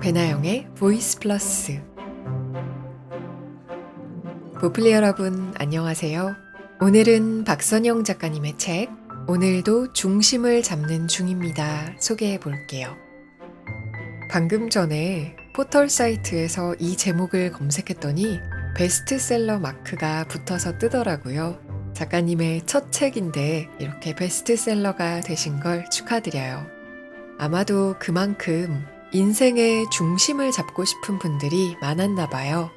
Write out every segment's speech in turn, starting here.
배나영의 보이스 플러스 보플리 여러분 안녕하세요. 오늘은 박선영 작가님의 책 오늘도 중심을 잡는 중입니다. 소개해 볼게요. 방금 전에 포털 사이트에서 이 제목을 검색했더니 베스트셀러 마크가 붙어서 뜨더라고요. 작가님의 첫 책인데 이렇게 베스트셀러가 되신 걸 축하드려요. 아마도 그만큼 인생의 중심을 잡고 싶은 분들이 많았나 봐요.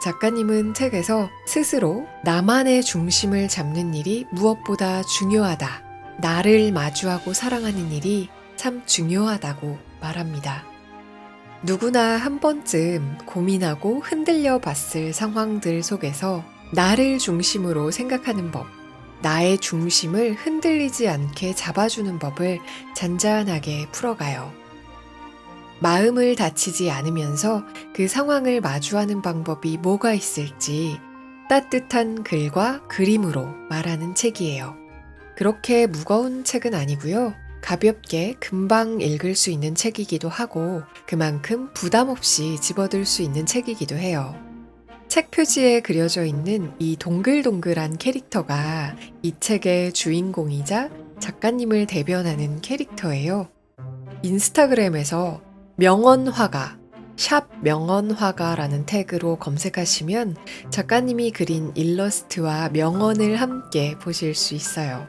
작가님은 책에서 스스로 나만의 중심을 잡는 일이 무엇보다 중요하다. 나를 마주하고 사랑하는 일이 참 중요하다고 말합니다. 누구나 한 번쯤 고민하고 흔들려 봤을 상황들 속에서 나를 중심으로 생각하는 법, 나의 중심을 흔들리지 않게 잡아주는 법을 잔잔하게 풀어가요. 마음을 다치지 않으면서 그 상황을 마주하는 방법이 뭐가 있을지 따뜻한 글과 그림으로 말하는 책이에요. 그렇게 무거운 책은 아니고요. 가볍게 금방 읽을 수 있는 책이기도 하고 그만큼 부담 없이 집어들 수 있는 책이기도 해요. 책 표지에 그려져 있는 이 동글동글한 캐릭터가 이 책의 주인공이자 작가님을 대변하는 캐릭터예요. 인스타그램에서 명언화가, 샵 명언화가라는 태그로 검색하시면 작가님이 그린 일러스트와 명언을 함께 보실 수 있어요.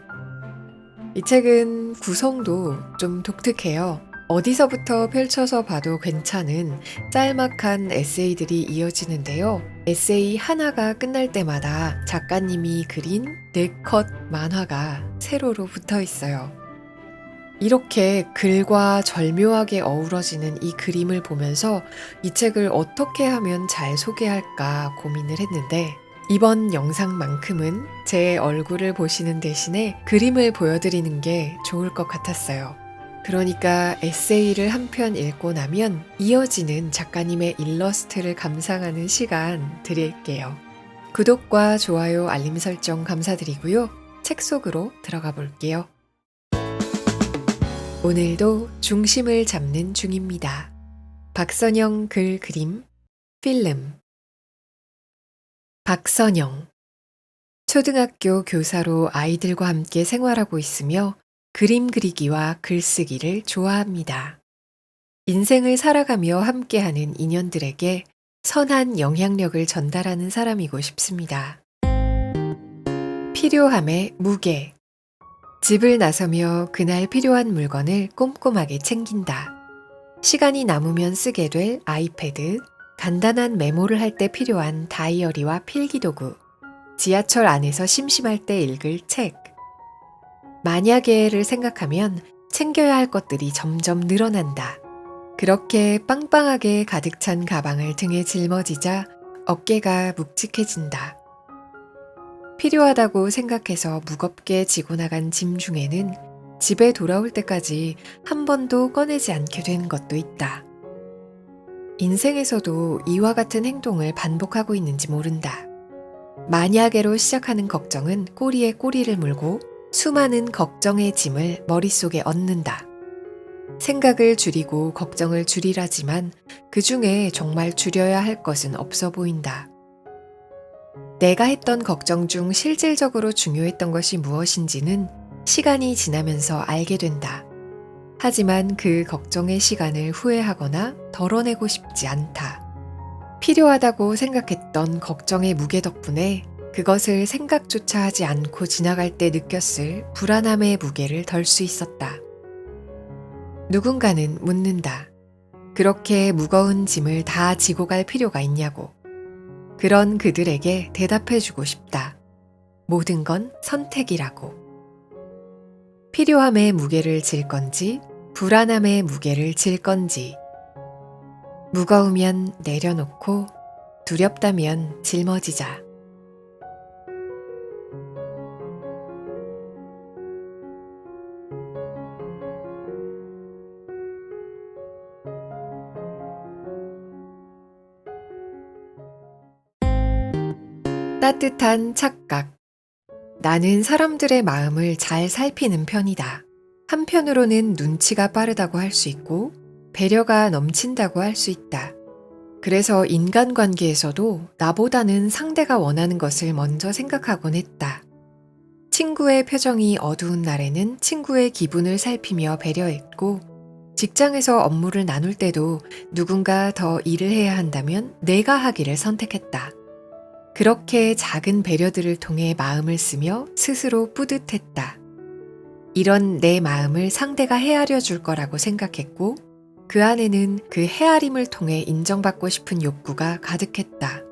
이 책은 구성도 좀 독특해요. 어디서부터 펼쳐서 봐도 괜찮은 짤막한 에세이들이 이어지는데요. 에세이 하나가 끝날 때마다 작가님이 그린 네컷 만화가 세로로 붙어 있어요. 이렇게 글과 절묘하게 어우러지는 이 그림을 보면서 이 책을 어떻게 하면 잘 소개할까 고민을 했는데 이번 영상만큼은 제 얼굴을 보시는 대신에 그림을 보여드리는 게 좋을 것 같았어요. 그러니까 에세이를 한 편 읽고 나면 이어지는 작가님의 일러스트를 감상하는 시간 드릴게요. 구독과 좋아요, 알림 설정 감사드리고요. 책 속으로 들어가 볼게요. 오늘도 중심을 잡는 중입니다. 박선영 글 그림 필름 박선영 초등학교 교사로 아이들과 함께 생활하고 있으며 그림 그리기와 글쓰기를 좋아합니다. 인생을 살아가며 함께하는 인연들에게 선한 영향력을 전달하는 사람이고 싶습니다. 필요함의 무게 집을 나서며 그날 필요한 물건을 꼼꼼하게 챙긴다. 시간이 남으면 쓰게 될 아이패드, 간단한 메모를 할 때 필요한 다이어리와 필기도구, 지하철 안에서 심심할 때 읽을 책. 만약에를 생각하면 챙겨야 할 것들이 점점 늘어난다. 그렇게 빵빵하게 가득 찬 가방을 등에 짊어지자 어깨가 묵직해진다. 필요하다고 생각해서 무겁게 지고 나간 짐 중에는 집에 돌아올 때까지 한 번도 꺼내지 않게 된 것도 있다. 인생에서도 이와 같은 행동을 반복하고 있는지 모른다. 만약에로 시작하는 걱정은 꼬리에 꼬리를 물고 수많은 걱정의 짐을 머릿속에 얻는다. 생각을 줄이고 걱정을 줄이라지만 그 중에 정말 줄여야 할 것은 없어 보인다. 내가 했던 걱정 중 실질적으로 중요했던 것이 무엇인지는 시간이 지나면서 알게 된다. 하지만 그 걱정의 시간을 후회하거나 덜어내고 싶지 않다. 필요하다고 생각했던 걱정의 무게 덕분에 그것을 생각조차 하지 않고 지나갈 때 느꼈을 불안함의 무게를 덜 수 있었다. 누군가는 묻는다. 그렇게 무거운 짐을 다 지고 갈 필요가 있냐고. 그런 그들에게 대답해주고 싶다. 모든 건 선택이라고. 필요함의 무게를 질 건지, 불안함의 무게를 질 건지. 무거우면 내려놓고, 두렵다면 짊어지자. 따뜻한 착각. 나는 사람들의 마음을 잘 살피는 편이다. 한편으로는 눈치가 빠르다고 할 수 있고, 배려가 넘친다고 할 수 있다. 그래서 인간관계에서도 나보다는 상대가 원하는 것을 먼저 생각하곤 했다. 친구의 표정이 어두운 날에는 친구의 기분을 살피며 배려했고, 직장에서 업무를 나눌 때도 누군가 더 일을 해야 한다면 내가 하기를 선택했다. 그렇게 작은 배려들을 통해 마음을 쓰며 스스로 뿌듯했다. 이런 내 마음을 상대가 헤아려 줄 거라고 생각했고, 그 안에는 그 헤아림을 통해 인정받고 싶은 욕구가 가득했다.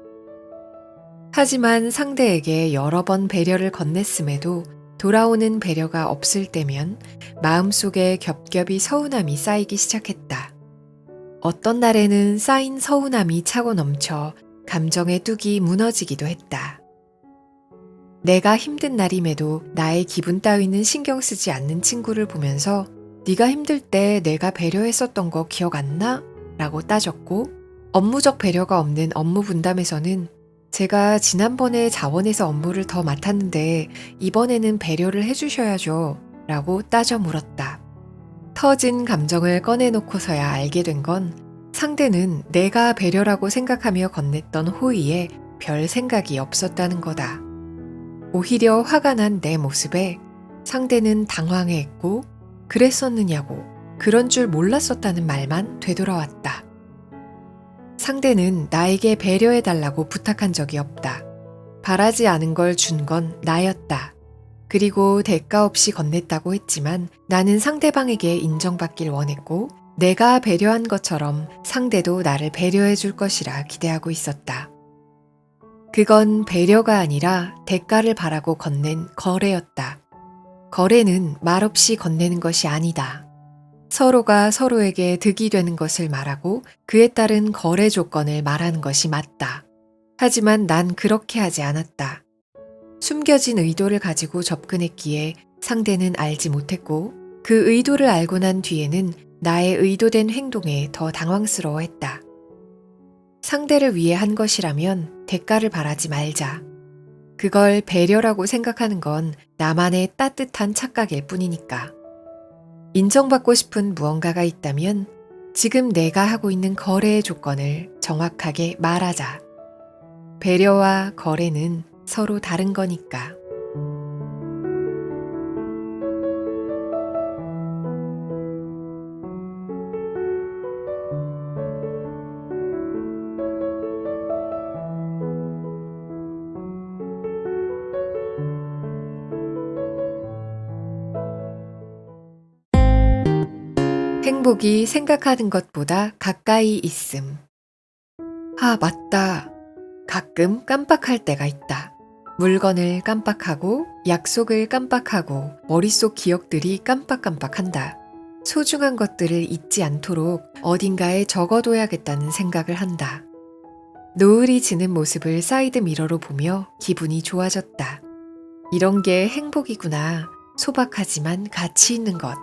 하지만 상대에게 여러 번 배려를 건넸음에도 돌아오는 배려가 없을 때면 마음속에 겹겹이 서운함이 쌓이기 시작했다. 어떤 날에는 쌓인 서운함이 차고 넘쳐 감정의 뚝이 무너지기도 했다. 내가 힘든 날임에도 나의 기분 따위는 신경 쓰지 않는 친구를 보면서 네가 힘들 때 내가 배려했었던 거 기억 안 나? 라고 따졌고 업무적 배려가 없는 업무 분담에서는 제가 지난번에 자원에서 업무를 더 맡았는데 이번에는 배려를 해주셔야죠. 라고 따져 물었다. 터진 감정을 꺼내놓고서야 알게 된 건 상대는 내가 배려라고 생각하며 건넸던 호의에 별 생각이 없었다는 거다. 오히려 화가 난 내 모습에 상대는 당황해했고 그랬었느냐고 그런 줄 몰랐었다는 말만 되돌아왔다. 상대는 나에게 배려해달라고 부탁한 적이 없다. 바라지 않은 걸 준 건 나였다. 그리고 대가 없이 건넸다고 했지만 나는 상대방에게 인정받길 원했고 내가 배려한 것처럼 상대도 나를 배려해 줄 것이라 기대하고 있었다. 그건 배려가 아니라 대가를 바라고 건넨 거래였다. 거래는 말없이 건네는 것이 아니다. 서로가 서로에게 득이 되는 것을 말하고 그에 따른 거래 조건을 말하는 것이 맞다. 하지만 난 그렇게 하지 않았다. 숨겨진 의도를 가지고 접근했기에 상대는 알지 못했고 그 의도를 알고 난 뒤에는 나의 의도된 행동에 더 당황스러워 했다. 상대를 위해 한 것이라면 대가를 바라지 말자. 그걸 배려라고 생각하는 건 나만의 따뜻한 착각일 뿐이니까. 인정받고 싶은 무언가가 있다면 지금 내가 하고 있는 거래의 조건을 정확하게 말하자. 배려와 거래는 서로 다른 거니까. 행복이 생각하는 것보다 가까이 있음. 아, 맞다. 가끔 깜빡할 때가 있다. 물건을 깜빡하고, 약속을 깜빡하고, 머릿속 기억들이 깜빡깜빡한다. 소중한 것들을 잊지 않도록 어딘가에 적어둬야겠다는 생각을 한다. 노을이 지는 모습을 사이드 미러로 보며 기분이 좋아졌다. 이런 게 행복이구나. 소박하지만 가치 있는 것.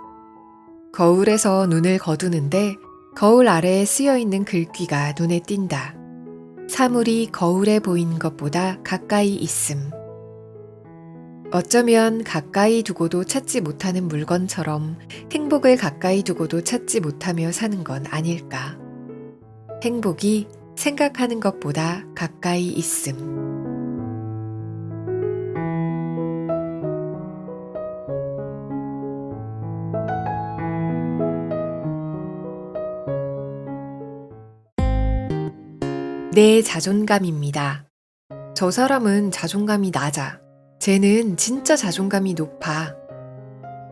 거울에서 눈을 거두는데 거울 아래에 쓰여 있는 글귀가 눈에 띈다. 사물이 거울에 보이는 것보다 가까이 있음. 어쩌면 가까이 두고도 찾지 못하는 물건처럼 행복을 가까이 두고도 찾지 못하며 사는 건 아닐까. 행복이 생각하는 것보다 가까이 있음. 내 자존감입니다. 저 사람은 자존감이 낮아. 쟤는 진짜 자존감이 높아.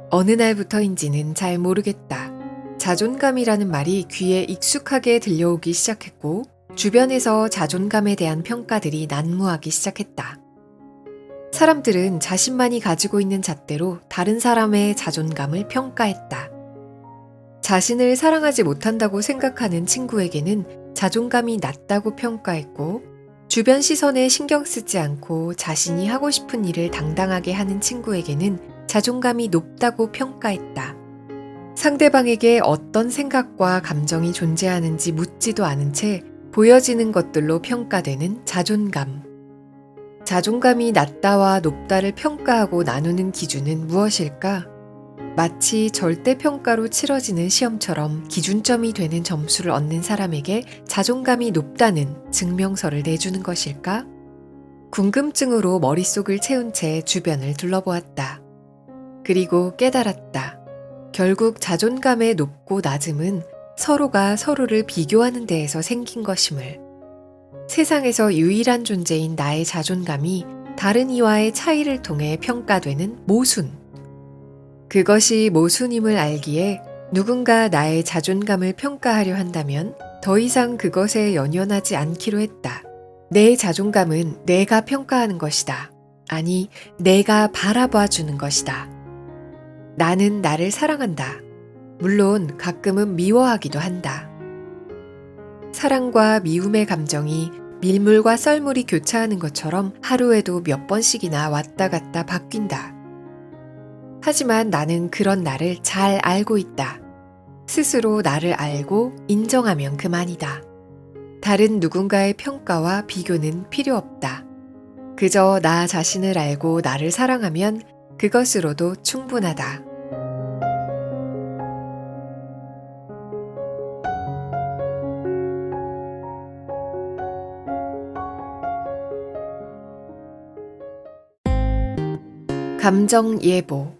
어느 날부터인지는 잘 모르겠다. 자존감이라는 말이 귀에 익숙하게 들려오기 시작했고, 주변에서 자존감에 대한 평가들이 난무하기 시작했다. 사람들은 자신만이 가지고 있는 잣대로 다른 사람의 자존감을 평가했다. 자신을 사랑하지 못한다고 생각하는 친구에게는 자존감이 낮다고 평가했고, 주변 시선에 신경 쓰지 않고 자신이 하고 싶은 일을 당당하게 하는 친구에게는 자존감이 높다고 평가했다. 상대방에게 어떤 생각과 감정이 존재하는지 묻지도 않은 채 보여지는 것들로 평가되는 자존감. 자존감이 낮다와 높다를 평가하고 나누는 기준은 무엇일까? 마치 절대평가로 치러지는 시험처럼 기준점이 되는 점수를 얻는 사람에게 자존감이 높다는 증명서를 내주는 것일까? 궁금증으로 머릿속을 채운 채 주변을 둘러보았다. 그리고 깨달았다. 결국 자존감의 높고 낮음은 서로가 서로를 비교하는 데에서 생긴 것임을. 세상에서 유일한 존재인 나의 자존감이 다른 이와의 차이를 통해 평가되는 모순. 그것이 모순임을 알기에 누군가 나의 자존감을 평가하려 한다면 더 이상 그것에 연연하지 않기로 했다. 내 자존감은 내가 평가하는 것이다. 아니, 내가 바라봐 주는 것이다. 나는 나를 사랑한다. 물론 가끔은 미워하기도 한다. 사랑과 미움의 감정이 밀물과 썰물이 교차하는 것처럼 하루에도 몇 번씩이나 왔다 갔다 바뀐다. 하지만 나는 그런 나를 잘 알고 있다. 스스로 나를 알고 인정하면 그만이다. 다른 누군가의 평가와 비교는 필요 없다. 그저 나 자신을 알고 나를 사랑하면 그것으로도 충분하다. 감정 예보.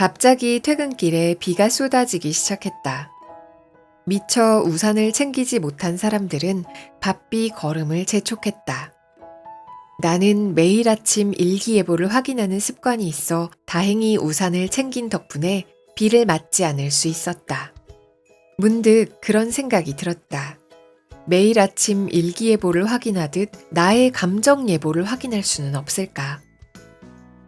갑자기 퇴근길에 비가 쏟아지기 시작했다. 미처 우산을 챙기지 못한 사람들은 바삐 걸음을 재촉했다. 나는 매일 아침 일기예보를 확인하는 습관이 있어 다행히 우산을 챙긴 덕분에 비를 맞지 않을 수 있었다. 문득 그런 생각이 들었다. 매일 아침 일기예보를 확인하듯 나의 감정 예보를 확인할 수는 없을까?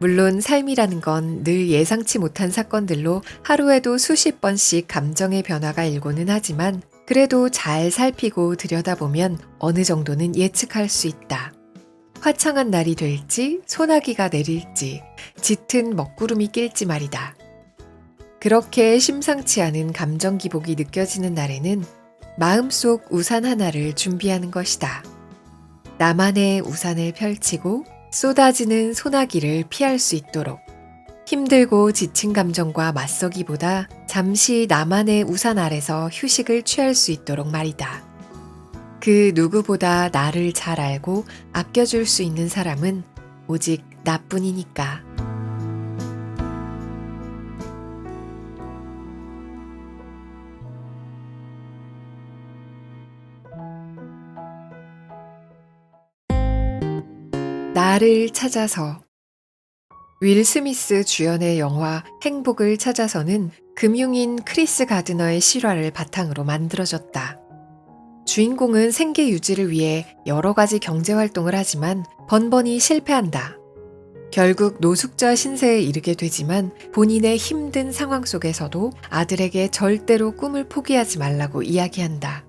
물론 삶이라는 건 늘 예상치 못한 사건들로 하루에도 수십 번씩 감정의 변화가 일고는 하지만 그래도 잘 살피고 들여다보면 어느 정도는 예측할 수 있다. 화창한 날이 될지, 소나기가 내릴지, 짙은 먹구름이 낄지 말이다. 그렇게 심상치 않은 감정 기복이 느껴지는 날에는 마음속 우산 하나를 준비하는 것이다. 나만의 우산을 펼치고 쏟아지는 소나기를 피할 수 있도록 힘들고 지친 감정과 맞서기보다 잠시 나만의 우산 아래서 휴식을 취할 수 있도록 말이다. 그 누구보다 나를 잘 알고 아껴줄 수 있는 사람은 오직 나뿐이니까. 나를 찾아서 윌 스미스 주연의 영화 행복을 찾아서는 금융인 크리스 가드너의 실화를 바탕으로 만들어졌다. 주인공은 생계 유지를 위해 여러 가지 경제 활동을 하지만 번번이 실패한다. 결국 노숙자 신세에 이르게 되지만 본인의 힘든 상황 속에서도 아들에게 절대로 꿈을 포기하지 말라고 이야기한다.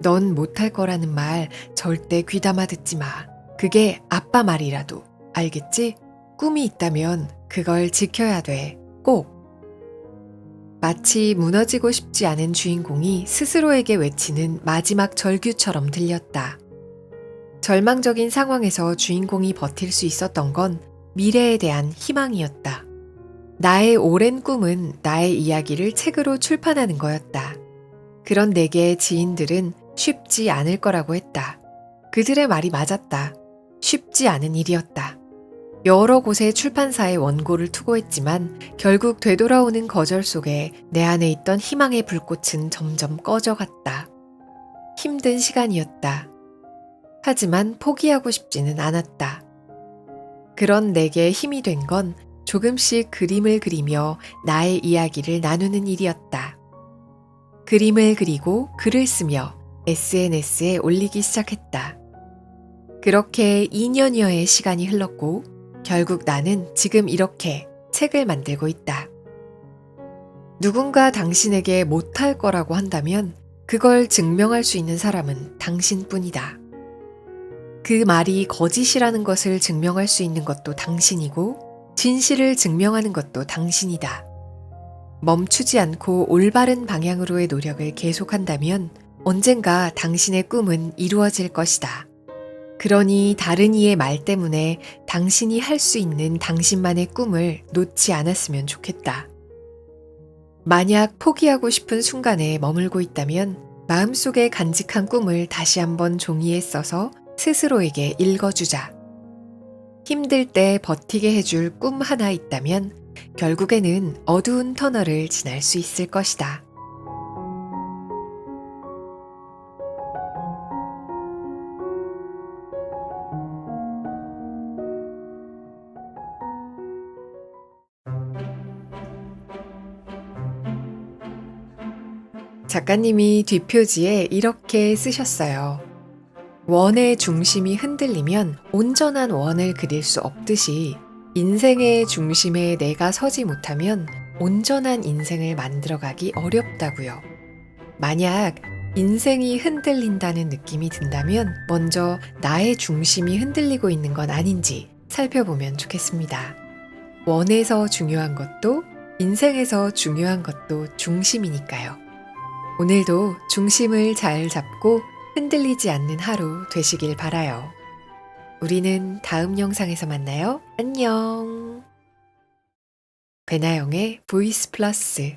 넌 못할 거라는 말 절대 귀담아 듣지 마. 그게 아빠 말이라도 알겠지? 꿈이 있다면 그걸 지켜야 돼. 꼭. 마치 무너지고 싶지 않은 주인공이 스스로에게 외치는 마지막 절규처럼 들렸다. 절망적인 상황에서 주인공이 버틸 수 있었던 건 미래에 대한 희망이었다. 나의 오랜 꿈은 나의 이야기를 책으로 출판하는 거였다. 그런 내게 지인들은 쉽지 않을 거라고 했다. 그들의 말이 맞았다. 쉽지 않은 일이었다. 여러 곳의 출판사에 원고를 투고했지만 결국 되돌아오는 거절 속에 내 안에 있던 희망의 불꽃은 점점 꺼져갔다. 힘든 시간이었다. 하지만 포기하고 싶지는 않았다. 그런 내게 힘이 된 건 조금씩 그림을 그리며 나의 이야기를 나누는 일이었다. 그림을 그리고 글을 쓰며 SNS에 올리기 시작했다. 그렇게 2년여의 시간이 흘렀고 결국 나는 지금 이렇게 책을 만들고 있다. 누군가 당신에게 못할 거라고 한다면 그걸 증명할 수 있는 사람은 당신뿐이다. 그 말이 거짓이라는 것을 증명할 수 있는 것도 당신이고 진실을 증명하는 것도 당신이다. 멈추지 않고 올바른 방향으로의 노력을 계속한다면 언젠가 당신의 꿈은 이루어질 것이다. 그러니 다른 이의 말 때문에 당신이 할 수 있는 당신만의 꿈을 놓지 않았으면 좋겠다. 만약 포기하고 싶은 순간에 머물고 있다면 마음속에 간직한 꿈을 다시 한번 종이에 써서 스스로에게 읽어주자. 힘들 때 버티게 해줄 꿈 하나 있다면 결국에는 어두운 터널을 지날 수 있을 것이다. 작가님이 뒷표지에 이렇게 쓰셨어요. 원의 중심이 흔들리면 온전한 원을 그릴 수 없듯이 인생의 중심에 내가 서지 못하면 온전한 인생을 만들어가기 어렵다고요. 만약 인생이 흔들린다는 느낌이 든다면 먼저 나의 중심이 흔들리고 있는 건 아닌지 살펴보면 좋겠습니다. 원에서 중요한 것도 인생에서 중요한 것도 중심이니까요. 오늘도 중심을 잘 잡고 흔들리지 않는 하루 되시길 바라요. 우리는 다음 영상에서 만나요. 안녕. 배나영의 보이스 플러스